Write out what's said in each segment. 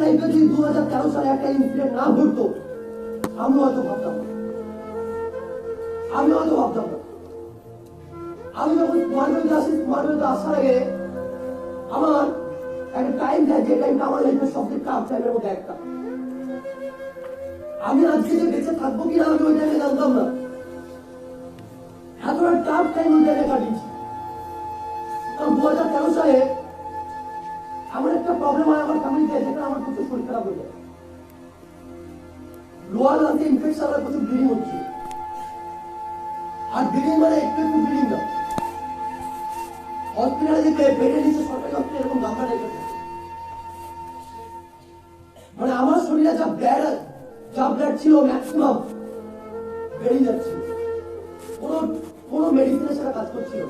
লাইফে যদি দু হাজার তেরো সালে একটা ইনসিডেন্ট না ঘটতো, আমি হয়তো ভাবতাম না। আমি হয়তো ভাবতাম না। আমি যখন কুমারবেলতে আসি কুমারবেলতে আসার আগে আমার একটা টাইম যায় যে টাইমটা আমার লাইফের সবচেয়ে টাফ টাইমের মধ্যে একটা। আমি আজকে যে বেঁচে থাকব কিনা আমি ওই টাইমে জানতাম না। লাংসে ইনফেকশন আর প্রচুর ব্লিডিং হচ্ছে। আর ব্লিডিং মানে একটু একটু ব্লিডিং না হসপিটালে যেতে বেডে নিচে, সরকারি হসপিটালে এরকম দামটা লেগে মানে আমার শরীরে যা ব্যাড যা ব্লাড ছিল ম্যাক্সিমাম বেরিয়ে যাচ্ছে। কোনো কোনো মেডিসিনের সেটা কাজ করছিল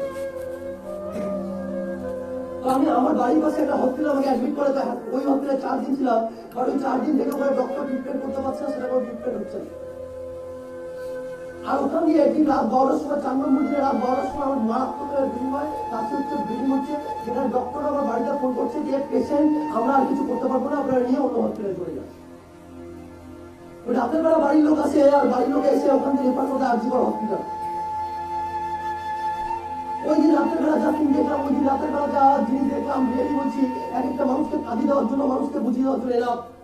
আমি আমার বাড়ির পাশে একটা হসপিটাল আমাকে অ্যাডমিট করে ওই হসপিটালে চার দিন ছিলাম। কারণ চার দিন থেকে ওখানে ডক্টর হচ্ছে আর ওখান দিয়ে একদিন রাত বারোটার সময় চার নম্বর দিনে রাত বারোটার সময় আমার মারাত্মক হয় তাতে হচ্ছে ব্লিডিং হচ্ছে। যেটা ডক্টর আমার বাড়িতে ফোন করছে যে পেশেন্ট আমরা আর কিছু করতে পারব না আপনারা নিয়ে অন্য হসপিটালে চলে যান রাতের বেলা বাড়ির লোক আসে, আর বাড়ির লোক এসে ওখান থেকে রেফার করে আরজিকর হসপিটাল ওই দিন রাতের বেলা যা সিন দেখলাম, ওই দিন রাতের বেলা যা জিনিস দেখলাম রিয়েলি বলছি, এক একটা মানুষকে কাঁদি দেওয়ার জন্য, মানুষকে বুঝিয়ে দেওয়ার জন্য জীবনে কেন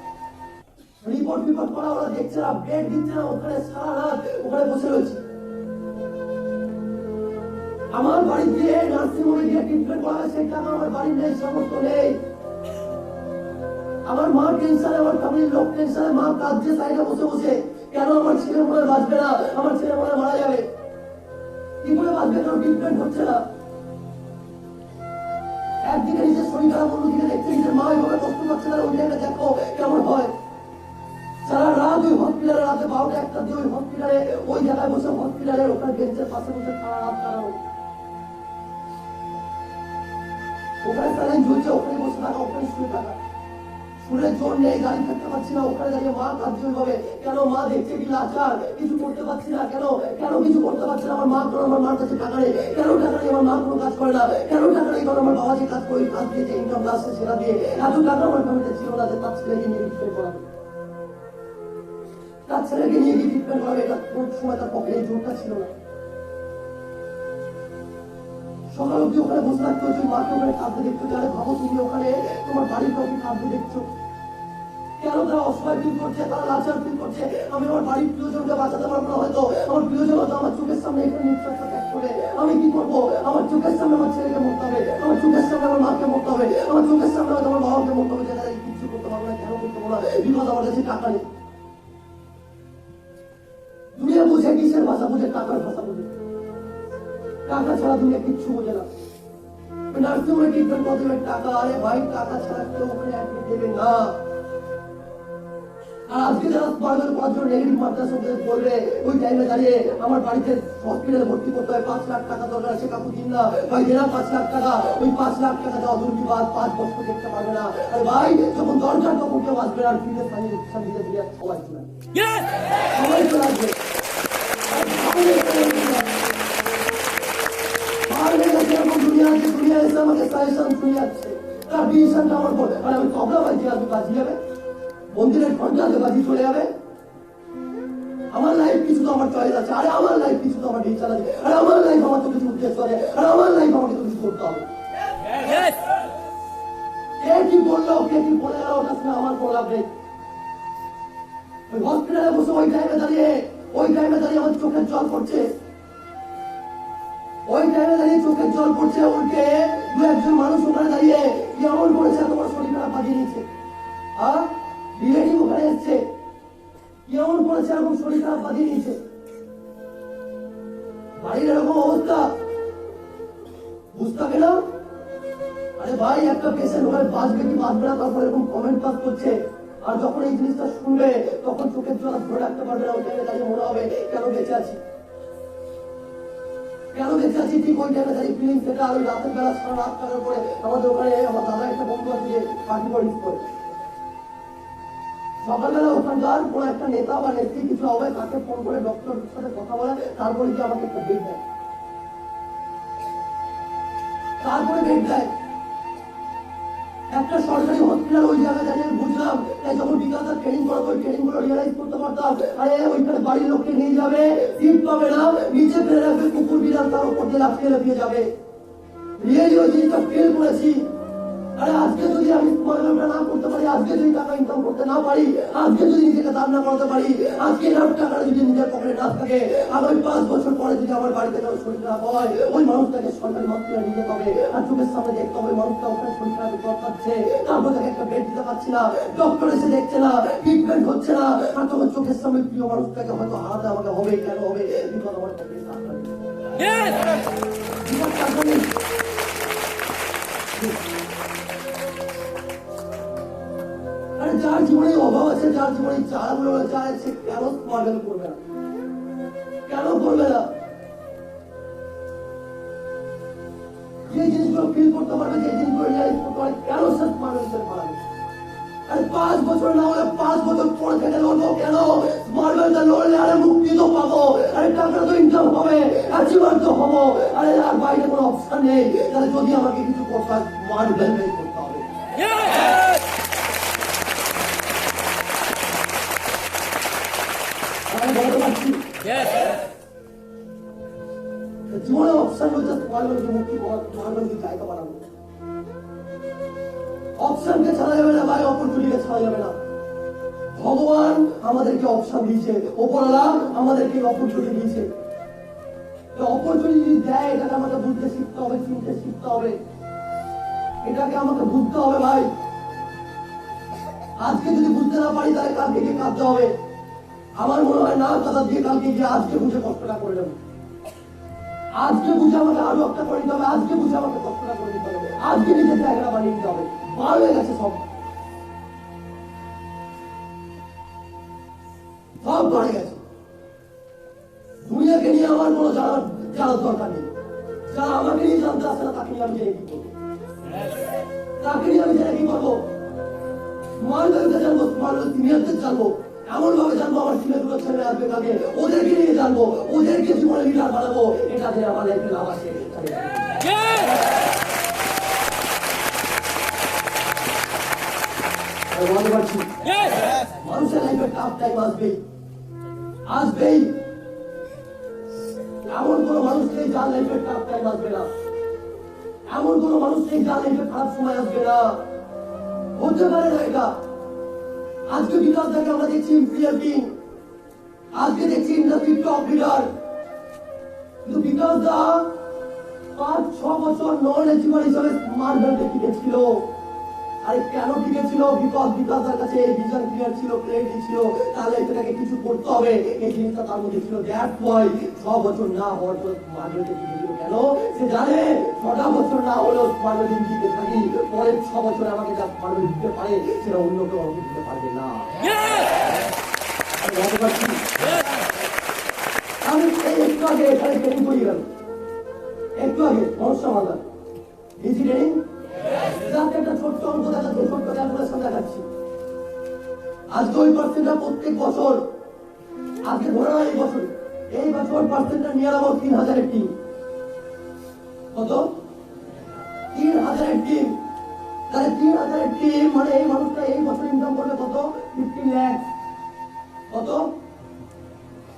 রিপোর্ট রিপোর্ট করা, ওরা দেখছে না বেড দিচ্ছে না, ওখানে সারা রাত ওখানে বসে রয়েছে। আমার বাড়ি দিয়ে নার্সিং হোমে গিয়ে ট্রিটমেন্ট করা হয় সেই টাকা আমার বাড়ির নেই সামর্থ্য নেই। আমার মা টেনশনে আমার ফ্যামিলির লোক টেনশনে মা কাঁদছে সাইডে বসে বসে। কেন আমার ছেলে মনে বাঁচবে না? আমার ছেলে মনে মারা যাবে। কি করে বাঁচবে? কেন ট্রিটমেন্ট হচ্ছে না। একদিকে নিজের শরীর খারাপ, অন্যদিকে দেখছে নিজের মা এইভাবে কষ্ট পাচ্ছে না, ওই জায়গায় দেখো ওই হসপিটালে রাতে বারোটা একটা দিয়ে ওই হসপিটালে ওই জায়গায় বসে হসপিটালের ওখানে বেঞ্চের পাশে বসে সারা রাত ওইভাবে। কেন কিছু করতে পারছি না আমার মা কোনো আমার মার কাছে টাকা নেই কেন টাকা মা কোনো কাজ করে না? কেন টাকা নেই আমার বাবা যে কাজ করে কাজ দিয়ে যে ইনকাম আসছে সেটা দিয়ে? এত টাকা আমার ছিল না যে তার ছেলেকে নিয়ে ট্রিটমেন্ট করাবে। তার ছেলেকে নিয়ে গিয়ে ট্রিটমেন্ট করাবে এটা সময় তার পক্ষে এই জোরটা ছিল না। সকাল অব্দি ওখানে বসে থাকতে হচ্ছে, মাকে ওখানে কাঁদতে দেখতে হচ্ছে। ভাবো তুমি ওখানে তোমার বাড়ির কাউকে কাঁদতে দেখছ? কেন তারা অসহায় ফিল করছে? তারা লাচার ফিল করছে? আমি আমার বাড়ির প্রিয়জনকে বাঁচাতে পারব না হয়তো। আমার প্রিয়জন হয়তো আমার চোখের সামনে এখানে নিঃশ্বাসটা আমি কি করব? আমার চোখের সামনে আমার ছেলেকে মরতে হবে। আমার চোখের সামনে আমার মাকে মরতে হবে। আমার চোখের সামনে হয়তো আমার বাবাকে মরতে হবে। যেটা কিছু করতে পারব না, কেন করতে পারব না? বিকজ আমার কাছে টাকা নেই। টাকা ছাড়া দুনিয়া কিচ্ছু বোঝে না। নার্সিং হোমে ট্রিটমেন্ট করতে টাকা আরে ভাই টাকা ছাড়া কেউ ওখানে অ্যাডমিট দেবে না। আর আজকে যারা পাঁচজন পাঁচজন নেগেটিভ মাত্রা সঙ্গে বলবে ওই টাইমে দাঁড়িয়ে আমার বাড়িতে হসপিটালে ভর্তি করতে হয় পাঁচ লাখ টাকা দরকার আছে কাকু দিন না। ভাই দেনা পাঁচ লাখ টাকা ওই পাঁচ লাখ টাকা দেওয়া দুর্বিবাদ পাঁচ বছর দেখতে পারবে না। আর ভাই যখন দরকার তখন কেউ আসবে না আর ফিরে সাজিয়ে সাজিয়ে দিয়ে সবাই চলে সবাই চলে আসবে। আছে আমাকে সাজেশন শুনে যাচ্ছে তার ডিসিশনটা আমার পর। আর আমি তবলা বাজি আসবে বাজি যাবে মন্দিরের ঘণ্টা আসবে বাজি চলে যাবে। আমার লাইফ কিছু তো আমার চয়েস আছে। আরে আমার লাইফ কিছু তো আমার ডিসিশন আছে। আরে আমার লাইফ আমার তো কিছু উদ্দেশ্য আছে। আরে আমার লাইফ আমাকে তো কিছু করতে হবে। কে কি বলল কে কি বলে গেল ওটা শুনে আমার লাভ নেই। ওই হসপিটালে বসে ওই টাইমে দাঁড়িয়ে ওই টাইমে দাঁড়িয়ে আমার চোখের জল পড়ছে। ওই টাইমে দাঁড়িয়ে চোখের জল পড়ছে উল্টে দু একজন মানুষ ওখানে দাঁড়িয়ে কি এমন করেছে তোমার শরীর খারাপ বাজিয়ে নিচ্ছে আর রিলেটিভ ওখানে এসছে। কি এমন করেছে এরকম শরীর খারাপ বাজিয়ে নিচ্ছে বাড়ির এরকম অবস্থা। বুঝতে না? আরে ভাই, একটা পেশেন্ট ওখানে বাঁচবে কি বাঁচবে না, তারপর এরকম কমেন্ট পাস করছে। আর যখন এই জিনিসটা শুনবে, তখন চোখের জল ধরে রাখতে পারবে না, ওই টাইমে দাঁড়িয়ে মনে হবে কেন বেঁচে আছি। কেন বেঁচে আছি আমাদের ওখানে আমার দাদা একটা বন্ধু আছে যে পার্টি ওখানকার কোনো একটা নেতা বা নেত্রী হবে, তাকে ফোন করে ডক্টর সাথে কথা বলে, তারপরে কি আমাকে একটা বেড দেয়। তারপরে বেড দেয়। একটা সরকারি হসপিটাল ওই জায়গাটা আমি বুঝলাম। তাই যখন বিকাশের ট্রেনিং করাতো, ওই ট্রেনিংগুলো রিয়েলাইজ করতে পারতাম। আরে ওইখানে বাড়ির লোককে নিয়ে যাবে সিট পাবে না, নিচে ফেলে রাখবে, কুকুর বিড়াল তার উপর দিয়ে লাফিয়ে লাফিয়ে যাবে। রিয়েলি ওই জিনিসটা ফিল করেছি। আরে আজকে যদি আমি পড়ালেখা না করতে পারি আজকে যদি টাকা ইনকাম করতে না পারি আজকে যদি নিজেকে দান না করাতে পারি আজকে লাখ টাকাটা যদি নিজের পকেটে না থাকে আগামী পাঁচ বছর পরে যদি আমার বাড়িতে কারও শরীর খারাপ হয় ওই মানুষটাকে সরকারি হসপিটালে নিয়ে যেতে হবে। আর চোখের সামনে দেখতে হবে মানুষটা ওখানে শরীর খারাপ জ্বর পাচ্ছে। তারপর তাকে একটা বেড দিতে পারছি না। ডক্টর এসে দেখছে না ট্রিটমেন্ট হচ্ছে না। আর তখন চোখের সামনে প্রিয় মানুষটাকে হয়তো হারাতে আমাকে হবে কেন হবে বিপদ আমার পকেটে টাকা আরে যার জীবনে অভাব আছে, যার জীবনে চালগুলো চায় সে কেন স্মার্গল করবে না? কেন করবে না? যে জিনিসগুলো ফিল করতে পারবে, যে জিনিসগুলো রিয়ালাইজ করতে পারবে, কেন সে স্মার্গল করে পারবে আরে পাঁচ বছর না হলে পাঁচ বছর পরে থেকে লড়বো কেন? স্মার্গলটা লড়লে আরে মুক্তি তো পাবো। আরে টাকা তো ইনকাম হবে অ্যাচিভার তো হব। আরে আর বাইরে কোনো অপশন নেই। তাহলে যদি আমাকে কিছু হয় স্মার্গল করতে হবে। ভগবান আমাদেরকে অপশন দিয়েছে ওপরলা আমাদেরকে অপরচুনিটি দিয়েছে। অপরচুনিটি দেয়, এটাকে আমাকে বুঝতে শিখতে হবে, চিনতে শিখতে হবে। এটাকে আমাকে বুঝতে হবে ভাই। আজকে যদি বুঝতে না পারি, তাহলে কালকে গিয়ে কাঁদতে হবে। আমার মনে হয় না কথা দিয়ে কালকে গিয়ে আজকে বুঝে কষ্টটা করে নেব। আজকে বুঝে আমাকে আরও একটা করে নিতে হবে, আজকে বুঝে আমাকে কষ্টটা করে নিতে হবে। আজকে নিজের জায়গাটা বানিয়ে নিতে হবে। বার হয়ে গেছে সব। সব করে গেছে। দুনিয়াকে নিয়ে আমার কোনো জানার জানার দরকার নেই। যারা আমাকে নিয়ে জানতে আসে না, তাকে নিয়ে আমি জেনে কি করব? তাকে নিয়ে আমি জেনে কি করব? মালদারিতে জানব মালদা সিনিয়রদের জানব এমন ভাবে জানব আমার ছেলেগুলো ছেলে আসবে কাকে ওদেরকে নিয়ে জানব। ওদেরকে জীবনে লিডার বানাবো। এটাতে আমার লাইফে লাভ আছে মানুষের লাইফে টাফ টাইম আসবেই। আসবেই। এমন কোন মানুষ নেই যার লাইফে টাফ টাইম আসবে না। এমন কোন মানুষ নেই যার লাইফে খারাপ সময় আসবে না। হতে পারে না এটা। আজকে বিকাশ দেখে আমরা দেখছি ইম্পিরিয়াল কিং আজকে দেখছি ইন্ডাস্ট্রি টপ লিডার। কিন্তু বিকাশ দা পাঁচ, ছ বছর নন এচিভার হিসাবে মার্কেটে টিকেছিল আরে কেন টিকেছিল বিকজ বিকাশের কাছে এই ভিজন ক্লিয়ার ছিল ক্লিয়ারিটি ছিল। তাহলে এটাকে কিছু করতে হবে। এই জিনিসটা তার মধ্যে ছিল। দ্যাট ওয়াই ছ বছর না হওয়ার পর টিকেছিল কেন? সে জানে ছটা বছর না হলেও বেল্টে টিকে থাকি। পরের ছ বছর আমাকে যা বেল্ট দিতে পারে, সেটা অন্য কেউ আমাকে দিতে পারবে না। আমি একটু আগে এখানে একটু আগে সমস্যা ইজি ট্রেনিং একটা ছোট্ট মানে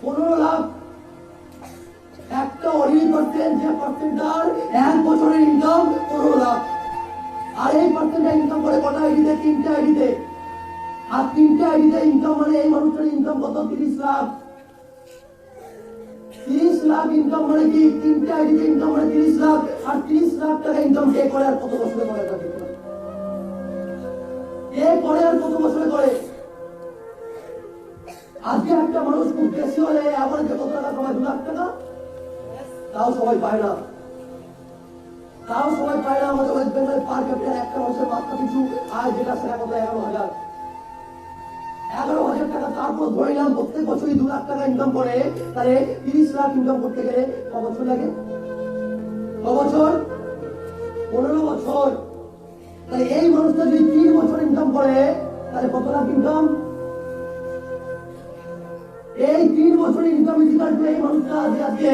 পনেরো লাখ। একটা অরিজিন পার্সেন্ট যে পার্সেন্টার এক বছরের ইনকাম পনেরো লাখ। আর এই পার্সেন্টটা ইনকাম করে কটা আইডিতে তিনটে আইডিতে আর তিনটে আইডিতে ইনকাম মানে এই মানুষটার ইনকাম কত? তিরিশ লাখ। তিরিশ লাখ ইনকাম মানে কি? তিনটে আইডিতে ইনকাম মানে তিরিশ লাখ। আর তিরিশ লাখ টাকা ইনকাম কে করে আর কত বছরে করে কে করে আর কত বছরে করে? আজকে একটা মানুষ খুব বেশি হলে অ্যাভারেজে কত টাকা সবাই দু লাখ টাকা? তাও সবাই পায় না। তাও সবাই পায় না, আমাদের ওয়েস্ট বেঙ্গলের পার ক্যাপিটাল একটা মানুষের মাথা পিছু আয় যেটা সেটা কত এগারো হাজার। এগারো হাজার টাকা, তারপর ধরে নিলাম প্রত্যেক বছরই দু লাখ টাকা ইনকাম করে, তাহলে তিরিশ লাখ ইনকাম করতে গেলে ক বছর লাগে? ক বছর? পনেরো বছর। তাহলে এই মানুষটা যদি তিন বছর ইনকাম করে, তাহলে কত লাখ ইনকাম এই তিন বছর ইনকাম ইজিকাল এই মানুষটা আজকে আজকে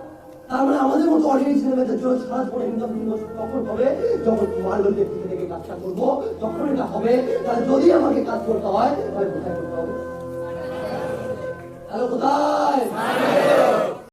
মানে আমাদের মতো ছেলেমেয়েদের জন্য সারা জীবনের ইনকাম তখন হবে, যখন মার্বেল ব্যক্তি থেকে কাজটা করব, তখন এটা হবে। তাহলে যদি আমাকে কাজ করতে হয়, তাহলে কোথায় করতে হবে? হ্যালো কোথায়?